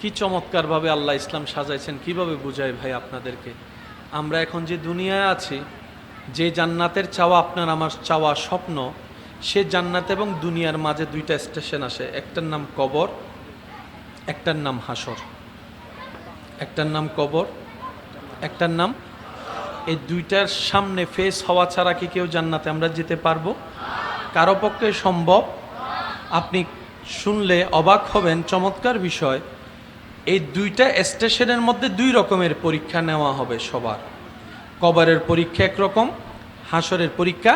কি চমৎকারভাবে আল্লাহ ইসলাম সাজাইছেন, কীভাবে বুঝাই ভাই আপনাদেরকে? আমরা এখন যে দুনিয়ায় আছি, যে জান্নাতের চাওয়া আপনার আমার চাওয়া স্বপ্ন, সে জান্নাত এবং দুনিয়ার মাঝে দুইটা স্টেশন আসে। একটার নাম কবর, একটার নাম হাসর। একটার নাম কবর, একটার নাম, এই দুইটার সামনে ফেস হওয়া ছাড়া কি কেউ জান্নাতে আমরা যেতে পারব? কারও পক্ষে সম্ভব? আপনি শুনলে অবাক হবেন, চমৎকার বিষয়। এই দুইটা স্টেশনের মধ্যে দুই রকমের পরীক্ষা নেওয়া হবে সবার। কবরের পরীক্ষা একরকম হাসরের পরীক্ষা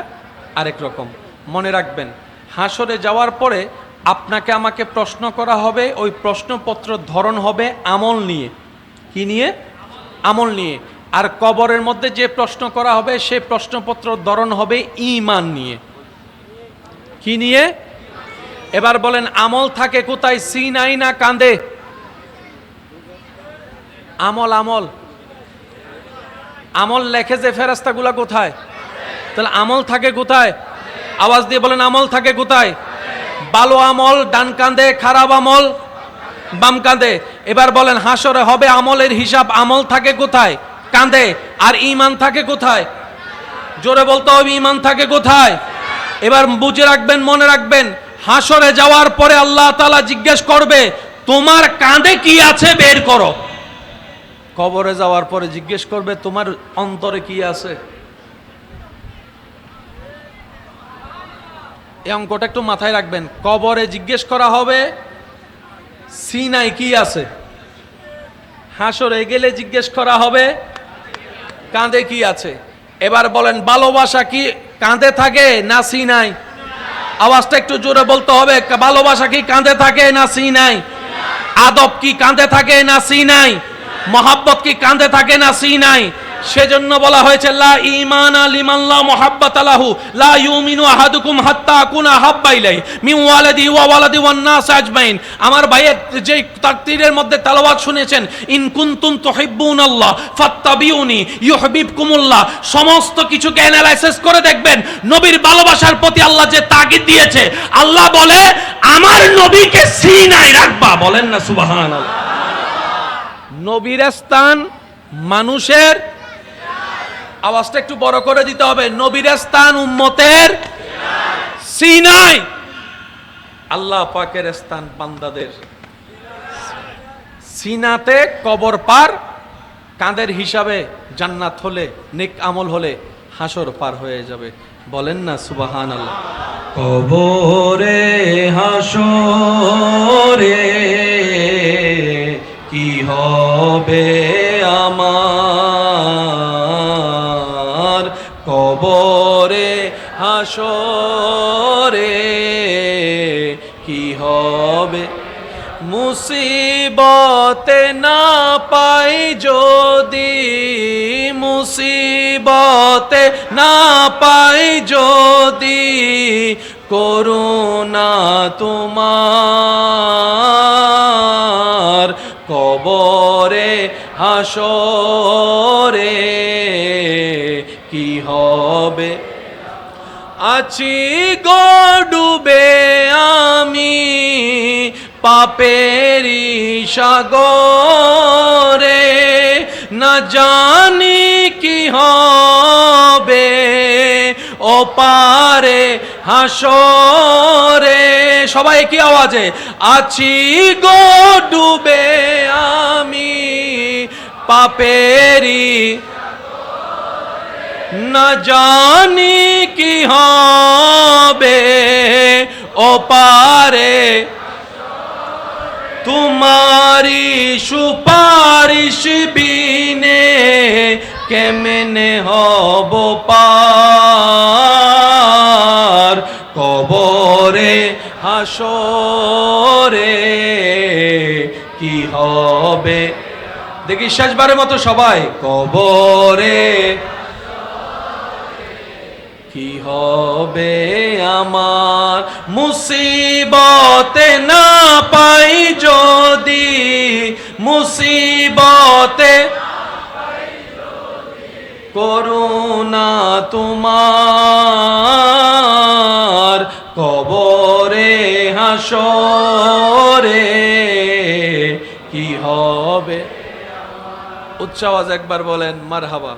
আরেক রকম। মনে রাখবেন, হাসরে যাওয়ার পরে আপনাকে আমাকে প্রশ্ন করা হবে, ওই প্রশ্নপত্র ধরন হবে আমল নিয়ে। কি নিয়ে? আমল নিয়ে। আর কবরের মধ্যে যে প্রশ্ন করা হবে সে প্রশ্নপত্র ধরন হবে ইমান নিয়ে। কি নিয়ে? এবার বলেন, আমল থাকে কোথায়? সিনাই না কান্দে আমল আমল। আমল লেখে যে ফেরাস্তাগুলা কোথায়? তাহলে আমল থাকে কোথায়? আওয়াজ দিয়ে বলেন, আমল থাকে কোথায়? ভালো আমল, ডান কান্দে খারাপ আমল, বাম কান্দে এবার বলেন, হাসরে হবে আমলের হিসাব, আমল থাকে কোথায়? কান্দে আর ইমান থাকে কোথায়? জোরে বলতে হবে ইমান থাকে কোথায়? এবার বুঝে রাখবেন, মনে রাখবেন, হাসরে যাওয়ার পরে আল্লাহ তালা জিজ্ঞেস করবে, তোমার কাঁধে কি আছে বের করো? কবরে যাওয়ার পরে জিজ্ঞেস করবে, তোমার অন্তরে কি আছে? এই অঙ্কটা একটু মাথায় রাখবেন। কবরে জিজ্ঞেস করা হবে সিনাই কি আছে? হাসরে গেলে জিজ্ঞেস করা হবে, কাঁধে কি আছে? এবার বলেন ভালোবাসা কি কাঁধে থাকে না সিনাই আওয়াজটা একটু জোরে বলতে হবে ভালোবাসা কি কাঁধে থাকে না সিনাই আদব কি কাঁধে থাকে না সিনাই মহাব্বত কি কাঁধে থাকে না সিনাই সেজন্য বলা হয়েছে, লা ইমান লিমান লা মুহাব্বাত লাহু, লা ইউমিনু আহাদুকুম হাত্তা আকুনা হাব্বা ইলাই মিন ওয়ালাদি ওয়া ওয়ালাদি ওয়ান নাস আজমাইন। আমার ভাইয়ের যে তাকদীরের মধ্যে তেলাওয়াত শুনেছেন, ইন কুনতুম তুহিব্বুনাল্লাহ ফাত্তাবিউনি ইউহিব্বুকুমুল্লাহ, সমস্ত কিছুকে অ্যানালাইসিস করে দেখবেন, নবীর ভালোবাসার প্রতি আল্লাহ যে তাগিদ দিয়েছে, আল্লাহ বলে, আমার নবীকে সিনাই রাখবা, বলেন না সুবহানাল্লাহ। নবীর স্থান মানুষের। আওয়াজটা একটু বড় করে দিতে হবে, নবীর স্থান উম্মতের। সিনাই। আল্লাহ পাকের স্থান বান্দাদের। সিনাতে কবর পার কাঁদের হিসাবে জান্নাত হলে, নেক আমল হলে হাসর পার হয়ে যাবে। বলেন না সুবাহান আল্লাহ কবরে হাসরে কি হবে আমার কবরে, হাসরে। কি হবে? মুসিবতে না পাই যদি, মুসিবতে না পাই যদি, করুণা তোমার। কবরে, হাসরে কি হবে? আছি গো ডুবে আমি পাপেরি সাগরে, না জানি কি হবে ও পারে হাসরে। সবাই কি আওয়াজে? আছি গো ডুবে পাপেরি না জানি কি হবে। ও পারে তোমারি সুপারিশ বিনে কেমনে হব পার? কবরে, হাসরে কি হবে? দেখি শেষবারের মতো সবাই। কবরে কি হবে আমার? মুসিবতে না পাই যদি, মুসিবতে করুণা তোমার। কবরে, হাসরে কি হবে? উচ্চ আওয়াজ একবার বলেন মারহাবা।